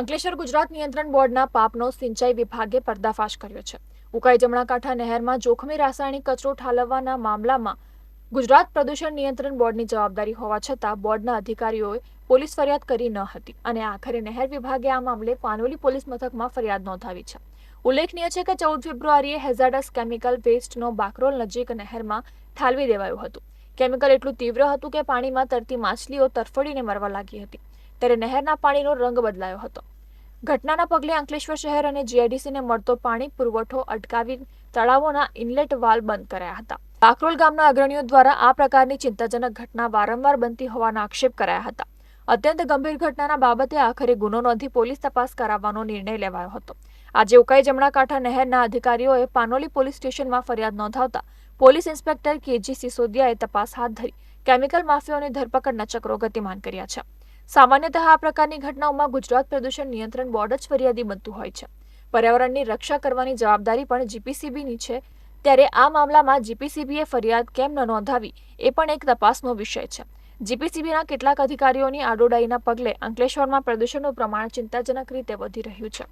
અંકલેશ્વર ગુજરાત નિયંત્રણ બોર્ડના પાપનો સિંચાઈ વિભાગે પર્દાફાશ કર્યો છે. ઉકાઈ જમણા કાંઠા નહેરમાં જોખમી રાસાયણિક કચરો ઠાલવવાના મામલામાં ગુજરાત પ્રદૂષણ નિયંત્રણ બોર્ડની જવાબદારી હોવા છતાં બોર્ડના અધિકારીઓએ પોલીસ ફરિયાદ કરી ન હતી અને આખરે નહેર વિભાગે આ મામલે પાનોલી પોલીસ મથકમાં ફરિયાદ નોંધાવી છે. ઉલ્લેખનીય છે કે ચૌદ ફેબ્રુઆરીએ હેઝાર્ડસ કેમિકલ વેસ્ટનો બાકરોલ નજીક નહેરમાં ઠાલવી દેવાયું હતું. કેમિકલ એટલું તીવ્ર હતું કે પાણીમાં તરતી માછલીઓ તરફડીને મરવા લાગી હતી. ત્યારે નહેરના પાણીનો રંગ બદલાયો હતો. ઘટનાના પગલે અંકલેશ્વર શહેર અને જીઆઈડીસીને મળતો પાણી, પુરવઠો અટકાવી તળાવોના ઇનલેટ વાલ બંધ કરાયા હતા. બાકરોલ ગામના અગ્રણીઓ દ્વારા આ પ્રકારની ચિંતાજનક ઘટના વારંવાર બનતી હોવાના આક્ષેપ કરાયા હતા. અત્યંત ગંભીર ઘટનાના બાબતે આખરે ગુનો નોંધી પોલીસ તપાસ કરાવવાનો નિર્ણય લેવાયો હતો. આજે ઉકાઈ જમણા કાંઠા નહેરના અધિકારીઓએ પાનોલી પોલીસ સ્ટેશનમાં ફરિયાદ નોંધાવતા પોલીસ ઇન્સ્પેક્ટર કેજી સિસોદિયાએ તપાસ હાથ ધરી કેમિકલ માફિયાઓની ધરપકડના ચક્રો ગતિમાન કર્યા છે. સામાન્યતઃ આ પ્રકારની ઘટનાઓમાં ગુજરાત પ્રદૂષણ નિયંત્રણ બોર્ડ જ ફરિયાદી બનતું હોય છે. પર્યાવરણની રક્ષા કરવાની જવાબદારી પણ જીપીસીબીની છે. ત્યારે આ મામલામાં જીપીસીબીએ ફરિયાદ કેમ ન નોંધાવી એ પણ એક તપાસનો વિષય છે. જીપીસીબીના કેટલાક અધિકારીઓની આડોડાઈના પગલે અંકલેશ્વરમાં પ્રદૂષણનું પ્રમાણ ચિંતાજનક રીતે વધી રહ્યું છે.